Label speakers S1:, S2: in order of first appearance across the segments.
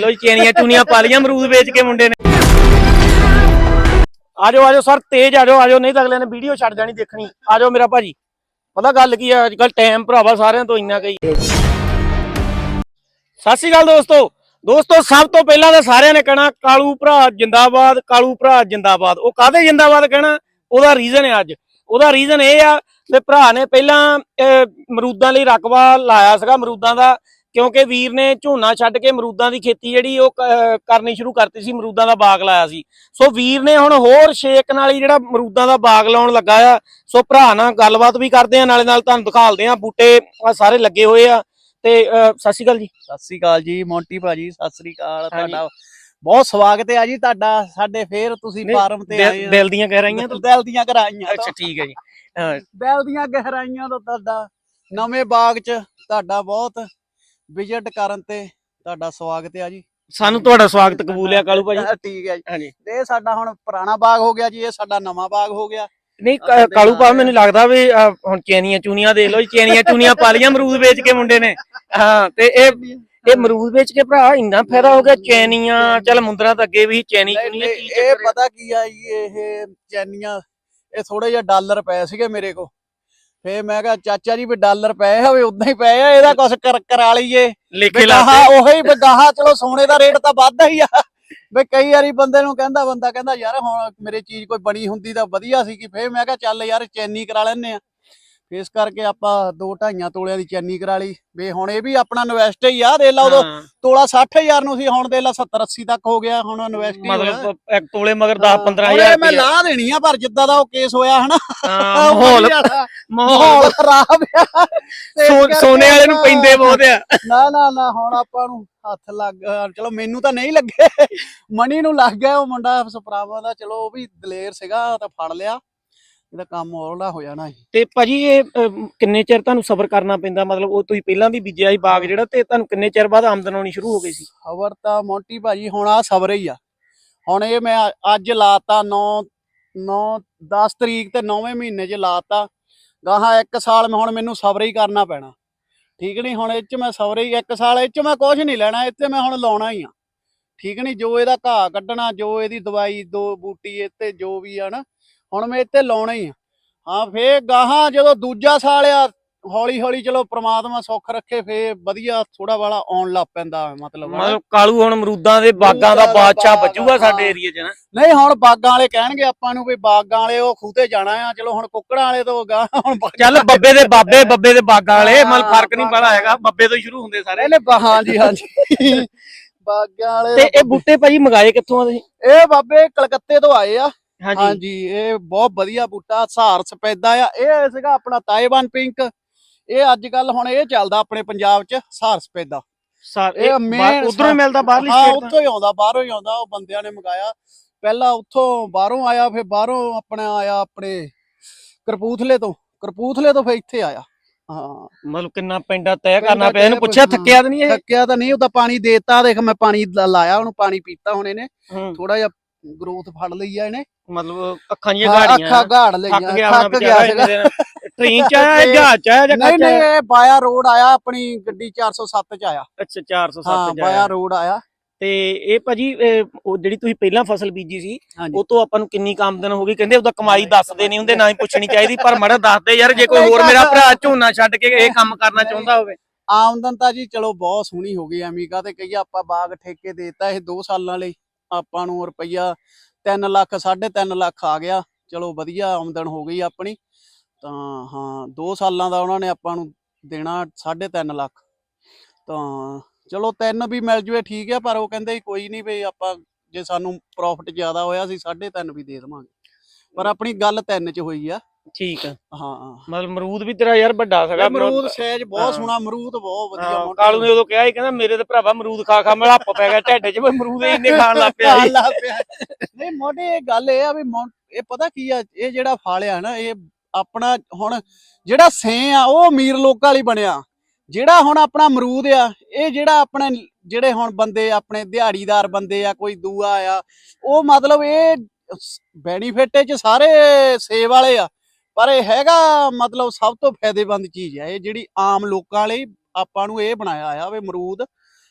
S1: ਲੋ ਚੇਨੀਆਂ ਚੂਨੀਆਂ ਪਾ ਲੀਆਂ ਅਮਰੂਦ ਵੇਚ ਕੇ ਮੁੰਡੇ ਨੇ। ਆਜੋ ਆਜੋ ਸਰ, ਤੇਜ਼ ਆਜੋ ਆਜੋ, ਨਹੀਂ ਤਾਂ ਅਗਲੇ ਨੇ ਵੀਡੀਓ ਛੱਡ ਜਾਣੀ ਦੇਖਣੀ। ਆਜੋ ਮੇਰਾ ਭਾਜੀ। ਪਤਾ ਗੱਲ ਕੀ ਆ ਅੱਜ ਕੱਲ ਟਾਈਮ ਭਰਾਵਾ ਸਾਰਿਆਂ ਤੋਂ ਇੰਨਾ ਕਈ। ਸਤਿ ਸ਼੍ਰੀ ਅਕਾਲ ਦੋਸਤੋ। ਦੋਸਤੋ, ਸਭ ਤੋਂ ਪਹਿਲਾਂ ਤਾਂ ਸਾਰਿਆਂ ਨੇ ਕਹਿਣਾ, ਕਾਲੂ ਭਰਾ ਜਿੰਦਾਬਾਦ, ਕਾਲੂ ਭਰਾ ਜਿੰਦਾਬਾਦ। ਉਹ ਕਾਹਦੇ ਜਿੰਦਾਬਾਦ ਕਹਿਣਾ? ਉਹਦਾ ਰੀਜ਼ਨ ਹੈ ਅੱਜ। ਉਹਦਾ ਰੀਜ਼ਨ ਇਹ ਆ, ਤੇ ਭਰਾ ਨੇ ਪਹਿਲਾਂ ਮਰੂਦਾਂ ਲਈ ਰਕਬਾ ਲਾਇਆ ਸੀਗਾ ਮਰੂਦਾਂ ਦਾ। ਕਿਉਂਕਿ ਵੀਰ ਨੇ ਝੋਨਾ ਛੱਡ ਕੇ ਅਮਰੂਦਾਂ ਦੀ ਖੇਤੀ ਜਿਹੜੀ ਉਹ ਕਰਨੀ ਸ਼ੁਰੂ ਕਰਤੀ ਸੀ ਅਮਰੂਦਾਂ ਦਾ ਬਾਗ ਲਾਇਆ ਸੀ। ਸੋ ਵੀਰ ਨੇ ਹੁਣ ਹੋਰ ਛੇਕ ਨਾਲ ਹੀ ਜਿਹੜਾ ਅਮਰੂਦਾਂ ਦਾ ਬਾਗ ਲਾਉਣ ਲੱਗਾ ਆ। ਸੋ ਭਰਾ ਨਾਲ ਗੱਲਬਾਤ ਵੀ ਕਰਦੇ ਆ ਨਾਲੇ ਨਾਲ ਤੁਹਾਨੂੰ ਦਿਖਾਲਦੇ ਆ ਬੂਟੇ ਸਾਰੇ ਲੱਗੇ ਹੋਏ ਆ। ਤੇ ਸਤਿ ਸ਼੍ਰੀ ਅਕਾਲ ਜੀ।
S2: ਸਤਿ ਸ੍ਰੀ ਅਕਾਲ ਜੀ ਮੌਂਟੀ ਭਾਜੀ ਸਤਿ ਸ੍ਰੀ ਅਕਾਲ। ਤੁਹਾਡਾ ਬਹੁਤ ਸਵਾਗਤ ਹੈ ਜੀ ਤੁਹਾਡਾ ਸਾਡੇ ਫੇਰ ਤੁਸੀਂ ਫਾਰਮ ਤੇ ਆਏ
S1: ਦਿਲ ਦੀਆਂ ਗਹਿਰਾਈਆਂ ਤੋਂ।
S2: ਦਿਲ ਦੀਆਂ ਗਹਿਰਾਈਆਂ
S1: ਅੱਛਾ ਠੀਕ ਹੈ ਜੀ।
S2: ਦਿਲ ਦੀਆਂ ਗਹਿਰਾਈਆਂ ਤੋਂ ਤੁਹਾਡਾ ਨਵੇਂ ਬਾਗ 'ਚ ਤੁਹਾਡਾ ਬਹੁਤ ਵਿਜ਼ਿਟ ਕਰਨ ਤੇ ਤੁਹਾਡਾ ਸਵਾਗਤ ਹੈ ਜੀ।
S1: ਸਾਨੂੰ ਤੁਹਾਡਾ ਸਵਾਗਤ ਕਬੂਲ ਆ ਕਾਲੂ ਭਾਜੀ।
S2: ਠੀਕ ਹੈ ਜੀ।
S1: ਹਾਂਜੀ।
S2: ਤੇ ਇਹ ਸਾਡਾ ਹੁਣ ਪੁਰਾਣਾ ਬਾਗ ਹੋ ਗਿਆ ਜੀ ਇਹ ਸਾਡਾ ਨਵਾਂ ਬਾਗ ਹੋ ਗਿਆ।
S1: ਨਹੀਂ ਕਾਲੂ ਪਾ ਮੈਨੂੰ ਲੱਗਦਾ ਵੀ ਹੁਣ ਚੈਨੀਆਂ ਚੂਨੀਆਂ ਲਓ ਜੀ ਚੈਨੀਆਂ ਚੂਨੀਆਂ ਪਾ ਲੀਆਂ ਅਮਰੂਦ ਵੇਚ ਕੇ ਮੁੰਡੇ ਨੇ। ਹਾਂ ਤੇ ਇਹ ਇਹ ਅਮਰੂਦ ਵੇਚ ਕੇ ਭਰਾ ਇੰਨਾ ਫਾਇਦਾ ਹੋ ਗਿਆ ਚੈਨੀਆਂ ਚੱਲ ਮੁੰਦਰਾਂ ਤਾਂ ਅੱਗੇ ਵੀ ਚੈਨੀ ਚੂਨੀਆਂ
S2: ਇਹ
S1: ਹੈ?
S2: ਪਤਾ ਕੀ ਆ ਜੀ ਇਹ ਚੈਨੀਆਂ ਇਹ ਥੋੜੇ ਜਿਹਾ ਡਾਲਰ ਪਏ ਸੀਗੇ ਮੇਰੇ ਕੋ ਫੇ ਮੈਂ ਕਿਹਾ ਚਾਚਾ ਜੀ ਵੀ ਡਾਲਰ ਪਏ ਹੋਵੇ ਉਦਾਂ ਹੀ ਪਏ ਆ ਇਹਦਾ ਕੁਛ ਕਰ ਕਰਾ ਲਈਏ।
S1: ਲੇਖੇ
S2: ਵੀ
S1: ਲਾ
S2: ਗਾਹਾਂ ਉਹੀ ਵੀ ਗਾਹਾਂ ਚਲੋ ਸੋਨੇ ਦਾ ਰੇਟ ਤਾਂ ਵੱਧਦਾ ਹੀ ਆ। ਵੀ ਕਈ ਵਾਰੀ ਬੰਦੇ ਨੂੰ ਕਹਿੰਦਾ ਬੰਦਾ ਕਹਿੰਦਾ ਯਾਰ ਹੁਣ ਮੇਰੇ ਚੀਜ਼ ਕੋਈ ਬਣੀ ਹੁੰਦੀ ਤਾਂ ਵਧੀਆ ਸੀ ਕਿ ਫੇਰ ਮੈਂ ਕਿਹਾ ਚੱਲ ਯਾਰ ਚੈਨੀ ਕਰਾ ਲੈਨੇ ਆ। ਇਸ ਕਰਕੇ ਆਪਾਂ ਦੋ ਢਾਈਆਂ ਤੋਲਿਆਂ ਦੀ ਚੈਨੀ ਕਰਾ ਲਈ। ਵੀ ਹੁਣ ਇਹ ਵੀ ਆਪਣਾ ਇਨਵੈਸਟ ਹੀ ਆ ਦੇ ਲਾ ਉਦੋਂ ਤੋਲਾ 60000 ਨੂੰ ਸੀ ਹੁਣ ਦੇ ਲਾ 70 80 ਤੱਕ ਹੋ ਗਿਆ ਹੁਣ ਇਨਵੈਸਟ ਹੀ
S1: ਮਤਲਬ ਇੱਕ ਤੋਲੇ ਮਗਰ 10
S2: ਹਾਂ,
S1: 15000
S2: ਹੁਣ ਇਹ ਮੈਂ ਲਾ ਦੇਣੀ ਆ ਪਰ ਜਿੱਦਾਂ ਦਾ ਉਹ ਕੇਸ ਹੋਇਆ ਹਨਾ।
S1: ਮਾਹੌਲ
S2: ਮਾਹੌਲ ਖਰਾਬ ਆ।
S1: ਸੋਨੇ ਵਾਲੇ ਨੂੰ ਪੈਂਦੇ ਬਹੁਤ ਆ।
S2: ਨਾ ਨਾ ਨਾ ਹੁਣ ਆਪਾਂ ਨੂੰ ਹੱਥ ਲੱਗ ਚਲੋ ਮੈਨੂੰ ਤਾਂ ਨਹੀਂ ਲੱਗੇ। ਮਣੀ ਨੂੰ ਲੱਗ ਗਿਆ ਉਹ ਮੁੰਡਾ ਸਪਰਾਵਾ ਦਾ ਚਲੋ ਉਹ ਵੀ ਦਲੇਰ ਸੀਗਾ ਤਾਂ ਫੜ ਲਿਆ। ਇਹਦਾ ਕੰਮ ਔਰਲਾ ਹੋ ਜਾਣਾ ਸੀ।
S1: ਤੇ ਭਾਜੀ ਇਹ ਕਿੰਨੇ ਚਿਰ ਤੁਹਾਨੂੰ ਸਬਰ ਕਰਨਾ ਪੈਂਦਾ? ਮਤਲਬ ਉਹ ਤੁਸੀਂ ਪਹਿਲਾਂ ਵੀ ਬੀਜਿਆ ਸੀ ਬਾਗ ਜਿਹੜਾ ਤੇ ਤੁਹਾਨੂੰ ਕਿੰਨੇ ਚਿਰ ਬਾਅਦ ਆਮਦਨ ਆਉਣੀ ਸ਼ੁਰੂ ਹੋ ਗਈ ਸੀ?
S2: ਖਬਰ ਤਾਂ ਮੌਂਟੀ ਭਾਜੀ ਹੁਣ ਆ ਸਬਰ ਹੀ ਆ। ਹੁਣ ਇਹ ਮੈਂ ਅ- ਅੱਜ ਲਾਤਾ 9 9 10 ਤਰੀਕ ਤੇ 9ਵੇਂ ਮਹੀਨੇ 'ਚ ਲਾਤਾ। ਗਾਹਾਂ ਇੱਕ ਸਾਲ ਮੈਂ ਹੁਣ ਮੈਨੂੰ ਸਬਰ ਹੀ ਕਰਨਾ ਪੈਣਾ। ਠੀਕ ਨਹੀਂ ਹੁਣ ਇਹ 'ਚ ਮੈਂ ਸਬਰ ਹੀ ਇੱਕ ਸਾਲ ਇਹ 'ਚ ਮੈਂ ਕੁਝ ਨਹੀਂ ਲੈਣਾ ਇੱਥੇ ਮੈਂ ਹੁਣ ਲਾਉਣਾ ਹੀ ਆ। ਠੀਕ ਨਹੀਂ ਜੋ ਇਹਦਾ ਘਾਹ ਕੱਢਣਾ ਜੋ ਇਹਦੀ ਦਵਾਈ ਦੋ ਬੂਟੀ ਇੱਥੇ ਜੋ ਵੀ ਆ ਨਾ ਹੁਣ ਮੈਂ ਇੱਥੇ ਲਾਉਣਾ ਹੀ ਆ। ਹਾਂ ਫੇਰ ਗਾਹਾਂ ਜਦੋਂ ਦੂਜਾ ਸਾਲ ਆ ਹੌਲੀ ਹੌਲੀ ਚਲੋ ਪ੍ਰਮਾਤਮਾ ਸੁੱਖ ਰੱਖੇ ਫੇਰ ਵਧੀਆ ਥੋੜਾ ਵਾਲਾ ਆਉਣ ਲੱਗ ਪੈਂਦਾ ਮਤਲਬ।
S1: ਕਾਲੂ ਹੁਣ ਅਮਰੂਦਾਂ ਦੇ ਬਾਗਾਂ ਦਾ ਬਾਦਸ਼ਾਹ ਵੱਜੂਗਾ ਸਾਡੇ। ਏਰੀਏ 'ਚ ਨਾ।
S2: ਨਹੀਂ ਹੁਣ ਬਾਗਾਂ ਵਾਲੇ ਕਹਿਣਗੇ ਆਪਾਂ ਨੂੰ ਵੀ ਬਾਗਾਂ ਵਾਲੇ ਉਹ ਖੂਤੇ ਜਾਣਾ ਆ ਚਲੋ ਹੁਣ ਕੁੱਕੜਾਂ ਵਾਲੇ ਤੋਂ ਗਾ ਹੁਣ
S1: ਚੱਲ ਬੱਬੇ ਦੇ ਬਾਬੇ ਬੱਬੇ ਦੇ ਬਾਗਾਂ ਵਾਲੇ ਮਤਲਬ ਫ਼ਰਕ ਨਹੀਂ
S2: ਬਾਗਾਂ
S1: ਹੈਗਾ ਬੱਬੇ ਤੋਂ ਹੀ ਸ਼ੁਰੂ ਹੁੰਦੇ ਸਾਰੇ।
S2: ਇਹਨੇ ਹਾਂਜੀ ਹਾਂਜੀ। ਬਾਗਾਂ ਵਾਲੇ
S1: ਤੇ ਇਹ ਬੂਟੇ ਭਾਜੀ ਮੰਗਾਏ ਕਿੱਥੋਂ ਆ ਤੁਸੀਂ?
S2: ਇਹ ਬਾਬੇ ਕਲਕੱਤੇ ਤੋਂ ਆਏ ਆ।
S1: ਹਾਂਜੀ।
S2: ਇਹ ਬਹੁਤ ਵਧੀਆ ਬੂਟਾ ਸਹਾਰ ਸਪੈਦਾ ਆ। ਇਹ ਸੀਗਾ ਆਪਣਾ ਤਾਇਵਾਨ ਪਿੰਕ। ਇਹ ਅੱਜ ਕੱਲ ਹੁਣ ਇਹ ਚੱਲਦਾ ਆਪਣੇ ਪੰਜਾਬ 'ਚ ਸਹਾਰ ਸਪੈਦਾ
S1: ਸਾਰੇ
S2: ਇਹ
S1: ਉਧਰੋਂ ਮਿਲਦਾ ਬਾਹਰਲੀ ਸਟੇਟ ਤੋਂ
S2: ਉੱਥੋਂ ਹੀ ਆਉਂਦਾ ਬਾਹਰੋਂ ਹੀ ਆਉਂਦਾ ਉਹ ਬੰਦਿਆਂ ਨੇ ਮੰਗਾਇਆ। ਪਹਿਲਾਂ ਉੱਥੋਂ ਬਾਹਰੋਂ ਆਇਆ ਫਿਰ ਬਾਹਰੋਂ ਆਪਣਾ ਆਇਆ ਆਪਣੇ ਕਰਪੂਥਲੇ ਤੋਂ। ਕਰਪੂਥਲੇ ਤੋਂ ਫਿਰ ਇੱਥੇ ਆਇਆ। ਹਾਂ।
S1: ਮਤਲਬ ਕਿੰਨਾ ਪਿੰਡਾ ਤੈਅ ਕਰਨਾ ਪਿਆ ਇਹਨੂੰ ਪੁੱਛਿਆ। ਥੱਕਿਆ ਤਾਂ ਨਹੀਂ ਇਹ?
S2: ਥੱਕਿਆ ਤਾਂ ਨਹੀਂ ਉਹਦਾ ਪਾਣੀ ਦੇਤਾ ਦੇਖ ਮੈਂ ਪਾਣੀ ਲਾਇਆ ਉਹਨੂੰ ਪਾਣੀ ਪੀਤਾ ਹੁਣ ਇਹਨੇ। ਥੋੜਾ ਜਿਹਾ ਗਰੋਥ ਫੜ ਲਈ ਆ ਇਹਨੇ।
S1: ਮਤਲਬ ਅੱਖਾਂ ਜੀਆਂ
S2: ਹਾਂ,
S1: ਗਾੜੀਆਂ।
S2: ਅੱਖਾਂ ਗਾੜ ਲਈਆਂ
S1: ਥੱਕ ਗਿਆ ਹੋਣਾ
S2: ਥੱਕ ਗਿਆ
S1: ਵਿਚਾਰਾ
S2: ਸੀਗਾ।
S1: ਟ੍ਰੇਨ ਚ ਆਇਆ
S2: ਤੇ-
S1: ਜਹਾਜ਼ ਚ ਆਇਆ ਜਾਂ
S2: ਨਹੀਂ ਨਹੀਂ ਇਹ ਬਾਇਆ ਰੋਡ ਆਇਆ ਆਪਣੀ ਗੱਡੀ 407 ਚ ਆਇਆ।
S1: ਅੱਛਾ 407
S2: ਹਾਂ
S1: ਚ
S2: ਬਾਇਆ
S1: ਆਇਆ।
S2: ਰੋਡ ਆਇਆ।
S1: ਤੇ ਇਹ ਭਾਜੀ ਇਹ ਉਹ ਜਿਹੜੀ ਤੁਸੀਂ ਪਹਿਲਾਂ ਫਸਲ ਬੀਜੀ ਸੀ
S2: ਹਾਂਜੀ।
S1: ਉਹ ਤੋਂ ਆਪਾਂ ਨੂੰ ਕਿੰਨੀ ਕੁ ਆਮਦਨ ਹੋ ਗਈ? ਕਹਿੰਦੇ ਉਹਦਾ ਕਮਾਈ ਦੱਸਦੇ ਨਹੀਂ ਹੁੰਦੇ ਨਾ ਹੀ ਪੁੱਛਣੀ ਚਾਹੀਦੀ ਪਰ ਮਾੜਾ ਦੱਸਦੇ ਯਾਰ ਜੇ ਕੋਈ ਹੋਰ ਮੇਰਾ ਭਰਾ ਝੋਨਾ ਛੱਡ ਕੇ ਇਹ ਕੰਮ ਕਰਨਾ ਚਾਹੁੰਦਾ ਹੋਵੇ।
S2: ਆਮਦਨ ਤਾਂ ਜੀ ਚਲੋ ਬਹੁਤ ਸੋਹਣੀ ਹੋ ਗਈ ਐਮੀਕਾ ਤੇ ਕਹੀਏ ਆਪਾਂ ਬਾਗ ਠੇਕੇ ਦੇਤਾ ਇਹ 2 ਸਾਲਾਂ ਲਈ। ਆਪਾਂ ਨੂੰ ਰੁਪਈਆ 3 ਲੱਖ 3.5 ਲੱਖ ਆ ਗਿਆ। ਚਲੋ ਵਧੀਆ ਆਮਦਨ ਹੋ ਗਈ ਆਪਣੀ। ਤਾਂ ਹਾਂ 2 ਸਾਲਾਂ ਦਾ ਉਹਨਾਂ ਨੇ ਆਪਾਂ ਨੂੰ ਦੇਣਾ 3.5 ਲੱਖ। ਤਾਂ ਚਲੋ ਤਿੰਨ ਵੀ ਮਿਲ ਜੂਏ, ਠੀਕ ਆ, ਪਰ ਉਹ ਕਹਿੰਦੇ ਕੋਈ ਨਹੀਂ ਵੀ ਆਪਾਂ ਜੇ ਸਾਨੂੰ ਪ੍ਰੋਫਿਟ ਜ਼ਿਆਦਾ ਹੋਇਆ ਸੀ 3.5 ਵੀ ਦੇ ਦੇਵਾਂਗੇ। ਪਰ ਆਪਣੀ ਗੱਲ ਤਿੰਨ ਚ ਹੋਈ ਆ।
S1: ਠੀਕ ਆ।
S2: ਹਾਂ
S1: ਮਤਲਬ ਅਮਰੂਦ ਵੀ ਤੇਰਾ ਯਾਰ ਵੱਡਾ ਸੀਗਾ।
S2: ਅਮਰੂਦ ਸਹਿਜ। ਬਹੁਤ ਸੋਹਣਾ ਅਮਰੂਦ ਬਹੁਤ ਵਧੀਆ ਮੋਟਾ।
S1: ਕਾਲੂ ਨੇ ਉਦੋਂ ਕਿਹਾ ਸੀ ਕਹਿੰਦਾ ਮੇਰੇ ਤੇ ਭਰਾਵਾ ਅਮਰੂਦ ਖਾ ਖਾ ਮੇਰਾ ਹੱਪ ਪੈ ਗਿਆ ਢਿੱਡ 'ਚ ਵੀ ਅਮਰੂਦ ਇੰਨੇ ਖਾਣ ਲੱਗ ਪਿਆ
S2: ਨਹੀਂ ਮੋਢੇ ਇਹ ਗੱਲ ਇਹ ਆ ਵੀ ਇਹ ਪਤਾ ਕੀ ਆ ਇਹ ਜਿਹੜਾ ਫਲ ਆ ਨਾ ਇਹ ਆਪਣਾ ਹੁਣ ਜਿਹੜਾ ਸੇ ਆ ਉਹ ਅਮੀਰ ਲੋਕਾਂ ਵਾਲੀ ਬਣਿਆ। ਜਿਹੜਾ ਹੁਣ ਆਪਣਾ ਅਮਰੂਦ ਆ ਇਹ ਜਿਹੜਾ ਆਪਣੇ ਜਿਹੜੇ ਹੁਣ ਬੰਦੇ ਆਪਣੇ ਦਿਹਾੜੀਦਾਰ ਬੰਦੇ ਆ ਕੋਈ ਦੂਆ ਆ ਉਹ ਮਤਲਬ ਇਹ ਬੈਨੀਫਿਟ ਚ ਸਾਰੇ ਸੇਬ ਵਾਲੇ ਆ। ਪਰ ਇਹ ਹੈਗਾ ਮਤਲਬ ਸਭ ਤੋਂ ਫਾਇਦੇਮੰਦ ਚੀਜ਼ ਆ ਇਹ ਜਿਹੜੀ ਆਮ ਲੋਕਾਂ ਲਈ ਆਪਾਂ ਨੂੰ ਇਹ ਬਣਾਇਆ ਆ ਵੀ ਅਮਰੂਦ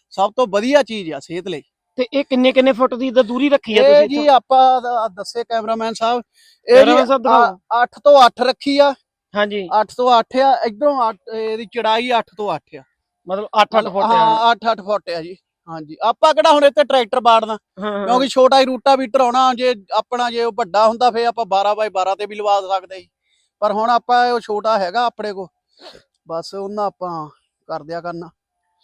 S2: ਸਭ ਤੋਂ ਵਧੀਆ ਚੀਜ਼ ਆ ਸਿਹਤ ਲਈ।
S1: ਤੇ ਇਹ ਕਿੰਨੇ ਕਿੰਨੇ ਫੁੱਟ ਦੀ ਇੱਧਰ ਦੂਰੀ ਰੱਖੀ ਆ
S2: ਇਹ
S1: ਤੁਸੀਂ
S2: ਜੀ
S1: ਇੱਥੋਂ?
S2: ਆਪਾਂ ਦ- ਦੱਸੇ ਕੈਮਰਾਮੈਨ ਸਾਹਿਬ ਇਹ
S1: ਕੈਮਰਾਮੈਨ ਸਾਹਿਬ ਦਿਖਾਓ।
S2: 8 ਤੋਂ 8 ਰੱਖੀ ਆ।
S1: ਹਾਂਜੀ।
S2: 8 ਤੋਂ 8 ਆ ਇਧਰੋਂ ਇਹਦੀ ਚੜਾਈ 8 ਤੋਂ 8 ਆ।
S1: ਮਤਲਬ 8-8 ਫੁੱਟ ਆ।
S2: ਹਾਂ 8 8 ਫੁੱਟ ਆ ਜੀ। ਹਾਂਜੀ। ਆਪਾਂ ਕਿਹੜਾ ਹੁਣ ਇੱਥੇ ਟਰੈਕਟਰ ਬਾੜਨਾ?
S1: ਹਾਂ, ਹਾਂ।
S2: ਕਿਉਂਕਿ ਛੋਟਾ ਹੀ ਰੂਟਾ ਬੀਟਰ ਆਉਣਾ ਜੇ ਆਪਣਾ ਜੇ ਉਹ ਵੱਡਾ ਹੁੰਦਾ ਫੇ ਆਪਾਂ 12 ਬਾਈ 12 ਤੇ ਵੀ ਲਵਾ ਸਕਦੇ ਸੀ ਪਰ ਹੁਣ ਆਪਾਂ ਉਹ ਛੋਟਾ ਹੈਗਾ ਆਪਣੇ ਕੋ ਬਸ ਉਹਨਾਂ ਆਪਾਂ ਕਰ ਦਿਆ ਕਰਨਾ।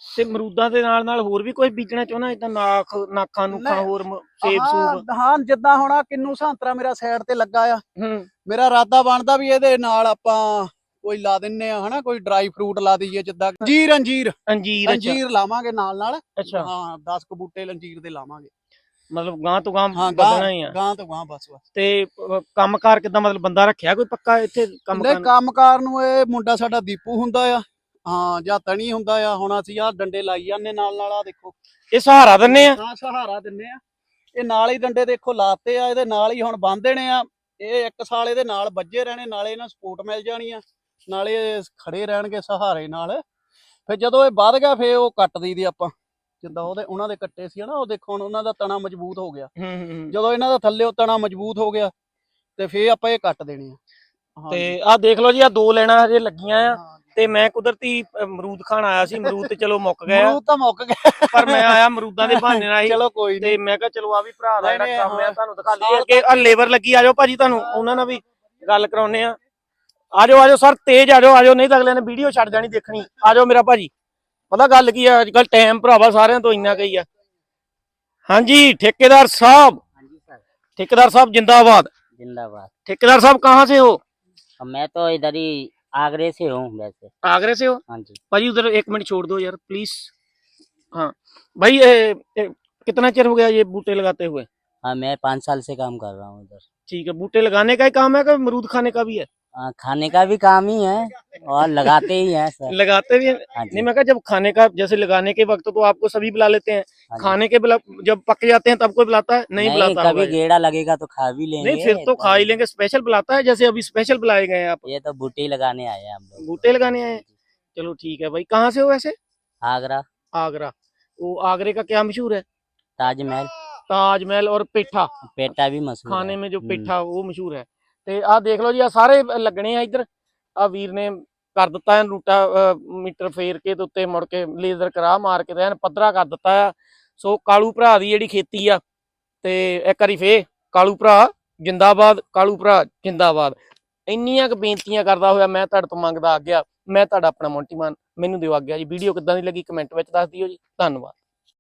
S1: ਤੇ ਮਰੂਦਾਂ ਦੇ ਨਾਲ ਨਾਲ ਹੋਰ ਵੀ ਕੋਈ ਬੀਜਣਾ ਚਾਹੁੰਦਾ ਇਦਾਂ ਨਾਖ ਨਾਖਾਂ ਨੂਖਾਂ। ਹੋਰ ਸੇਬ
S2: ਹਾਂ,
S1: ਸੂਬ?
S2: ਹਾਂ ਜਿੱਦਾਂ ਹੁਣ ਆਹ ਕਿੰਨੂ ਸੰਤਰਾ ਮੇਰਾ ਸਾਈਡ ਤੇ ਲੱਗਾ ਆ। ਮੇਰਾ ਇਰਾਦਾ ਬਣਦਾ ਵੀ ਇਹਦੇ ਨਾਲ ਆਪਾਂ ਕੋਈ ਲਾ ਦਿੰਨੇ ਆ ਹਨਾ ਕੋਈ ਡਰਾਈ ਫਰੂਟ ਲਾ ਦਈਏ ਜਿੱਦਾਂ ਅੰਜੀਰ। ਅੰਜੀਰ
S1: ਅੰਜੀਰ
S2: ਲਾਵਾਂਗੇ ਨਾਲ ਨਾਲ।
S1: ਅੱਛਾ।
S2: ਹਾਂ 10 ਕੁ ਬੂਟੇ ਅੰਜੀਰ ਦੇ ਲਾਵਾਂਗੇ।
S1: ਮਤਲਬ ਗਾਂ ਤੋਂ ਗਾਂ
S2: ਹਾਂ
S1: ਵਧਣਾ ਹੀ ਆ।
S2: ਗਾਂ ਤੋਂ ਗਾਂ ਬਸ ਬਸ।
S1: ਤੇ ਅਹ, ਕੰਮਕਾਰ ਕਿਦਾਂ? ਮਤਲਬ ਬੰਦਾ ਰੱਖਿਆ ਕੋਈ ਪੱਕਾ ਇੱਥੇ ਕੰਮ
S2: ਨਹੀਂ
S1: ਕਰਨ
S2: ਕੰਮਕਾਰ ਨੂੰ ਇਹ ਮੁੰਡਾ ਸਾਡਾ ਦੀਪੂ ਹੁੰਦਾ ਆ। ਹਾਂ ਜਾਂ ਤਣੀ ਹੁੰਦਾ ਆ। ਹੁਣ ਅਸੀਂ ਆ ਡੰਡੇ ਲਾਈ ਜਾਂਦੇ ਨਾਲ ਨਾਲ ਆ ਦੇਖੋ।
S1: ਇਹ ਸਹਾਰਾ ਦਿੰਨੇ ਆ?
S2: ਹਾਂ ਸਹਾਰਾ ਦਿੰਨੇ ਆ। ਇਹ ਨਾਲ ਹੀ ਡੰਡੇ ਦੇਖੋ ਲਾਤੇ ਆ ਇਹਦੇ ਨਾਲ ਹੀ ਹੁਣ ਬੰਨ ਦੇਣੇ ਆ। ਇਹ ਇੱਕ ਸਾਲ ਇਹਦੇ ਨਾਲ ਵੱਜੇ ਰਹਿਣੇ ਨਾਲੇ ਇਹਨਾਂ ਸਪੋਰਟ ਮਿਲ ਜਾਣੀ ਆ। ਨਾਲੇ ਇਹ ਖੜੇ ਰਹਿਣਗੇ ਸਹਾਰੇ ਨਾਲ। ਫਿਰ ਜਦੋਂ ਇਹ ਵੱਧ ਗਿਆ ਫੇ ਉਹ ਕੱਟ ਦਈਦੀ ਆਪਾਂ। ਜਿੱਦਾਂ ਉਹਦੇ ਉਹਨਾਂ ਦੇ ਕੱਟੇ ਸੀ ਨਾ ਉਹ ਦੇਖੋ ਹੁਣ ਉਹਨਾਂ ਦਾ ਤਣਾ ਮਜ਼ਬੂਤ ਹੋ ਗਿਆ।
S1: ਹੂੰ ਹੂੰ, ਹੂੰ।
S2: ਜਦੋਂ ਇਹਨਾਂ ਦਾ ਥੱਲੇ ਤਣਾ ਮਜ਼ਬੂਤ ਹੋ ਗਿਆ ਤੇ ਫੇ ਆਪਾਂ ਇਹ ਕੱਟ ਦੇਣੇ ਆ।
S1: ਤੇ ਆਹ ਦੇਖ ਲਓ ਜੀ ਆ ਦੋ ਲੈਣਾ ਹਜੇ ਲੱਗੀਆਂ ਆ। ਤੇ ਮੈਂ ਕੁਦਰਤੀ ਅਹ, ਅਮਰੂਦ ਖਾਣ ਆਇਆ ਸੀ ਅਮਰੂਦ ਤੇ ਚਲੋ ਮੁੱਕ ਗਏ ਆ
S2: ਅਮਰੂਦ ਤਾਂ ਮੁੱਕ ਗਏ
S1: ਪਰ ਮੈਂ ਆਇਆ ਅਮਰੂਦਾਂ ਦੇ ਬਹਾਨੇ ਨਾਲ ਹੀ
S2: ਚਲੋ ਕੋਈ
S1: ਤੇ
S2: ਨਹੀਂ।
S1: ਮੈਂ ਕਿਹਾ ਚਲੋ ਆ ਵੀ ਭਰਾ ਦਾ ਜਿਹੜਾ ਕੰਮ ਆ। ਤੁਹਾਨੂੰ ਦਿਖਾ ਲਈਏ ਅੱਗੇ। ਆ ਲੇਬਰ ਲੱਗੀ ਆ ਜਾਓ ਭਾਜੀ ਤੁਹਾਨੂੰ ਉਹਨਾਂ ਨਾਲ ਵੀ ਗੱਲ ਕਰਾਉਨੇ ਆ। ਆ ਜਾਓ ਆ ਜਾਓ ਸਰ ਤੇਜ਼ ਆ ਜਾਓ ਆ ਜਾਓ ਨਹੀਂ ਤਾਂ ਅਗਲਿਆਂ ਨੇ ਵੀਡੀਓ ਛੱਡ ਜਾਣੀ ਦੇਖਣੀ। ਆ ਜਾਓ ਮੇਰਾ ਭਾਜੀ। ਪਤਾ ਗੱਲ ਕੀ ਆ ਅੱਜ ਕੱਲ ਟਾਈਮ ਭਰਾਵਾ ਸਾਰਿਆਂ ਤੋਂ ਇੰਨਾ ਕਈ ਆ ਹਾਂਜੀ ਠੇਕੇਦਾਰ ਸਾਹਿਬ
S3: हाँ जी सर
S1: ठेकेदार साहब जिंदाबाद
S3: जिंदाबाद
S1: ठेकेदार साहब कहाँ से हो
S3: अब मैं तो इधर ही आगरे से हूँ वैसे
S1: आगरे से हो
S3: हाँ जी
S1: भाजी उधर एक मिनट छोड़ दो यार प्लीज हाँ भाई ए, ए, कितना चिर हो गया ये बूटे लगाते हुए
S3: हाँ मैं पाँच साल से काम कर रहा हूँ इधर
S1: ठीक है बूटे लगाने का ही काम है कि अमरूद खाने का भी है
S3: आ, खाने का भी काम ही है और लगाते ही है सर।
S1: लगाते भी हाँ नहीं मैं कहा जब खाने का जैसे लगाने के वक्त तो आपको सभी बुला लेते हैं।
S3: हाँ
S1: खाने के बुला जब पक जाते हैं तब कोई बुलाता है? नहीं,
S3: नहीं
S1: बुलाता
S3: कभी गेड़ा लगेगा तो खा भी लेंगे।
S1: नहीं फिर तो, खा ही लेंगे। स्पेशल बुलाता है जैसे अभी स्पेशल बुलाए गए आप।
S3: ये तो बूटे लगाने आए हैं
S1: बूटे लगाने आए चलो ठीक है भाई। कहाँ से हो वैसे?
S3: आगरा।
S1: आगरा। वो आगरे का क्या मशहूर है?
S3: ताजमहल।
S1: ताजमहल और पेठा।
S3: पेठा भी मशहूर खाने
S1: में जो
S3: हम्म।
S1: पेठा वो मशहूर है। ਤੇ ਆਹ ਦੇਖ ਲਓ ਜੀ ਆ ਸਾਰੇ ਲੱਗਣੇ ਆ ਇੱਧਰ। ਆ ਵੀਰ ਨੇ ਕਰ ਦਿੱਤਾ ਹੈ ਰੂਟਾ ਅਹ, ਮੀਟਰ ਫੇਰ ਕੇ ਤੇ ਉੱਤੇ ਮੁੜ ਕੇ ਲੇਜ਼ਰ ਕਰਾ ਮਾਰ ਕੇ ਤੇ ਐਨ ਪੱਧਰਾ ਕਰ ਦਿੱਤਾ ਆ। ਸੋ ਕਾਲੂ ਭਰਾ ਦੀ ਜਿਹੜੀ ਖੇਤੀ ਆ ਤੇ ਇੱਕ ਵਾਰੀ ਫੇ ਕਾਲੂ ਭਰਾ ਜਿੰਦਾਬਾਦ ਕਾਲੂ ਭਰਾ ਜਿੰਦਾਬਾਦ। ਇੰਨੀਆਂ ਕੁ ਬੇਨਤੀਆਂ ਕਰਦਾ ਹੋਇਆ ਮੈਂ ਤੁਹਾਡੇ ਤੋਂ ਮੰਗਦਾ ਆ ਗਿਆ। ਮੈਂ ਤੁਹਾਡਾ ਆਪਣਾ ਮੋਟੀਮਾਨ ਮੈਨੂੰ। ਦਿਓ ਆ ਗਿਆ ਜੀ। ਵੀਡੀਓ ਕਿੱਦਾਂ ਦੀ ਲੱਗੀ ਕਮੈਂਟ ਵਿੱਚ ਦੱਸ ਦਿਓ ਜੀ। ਧੰਨਵਾਦ।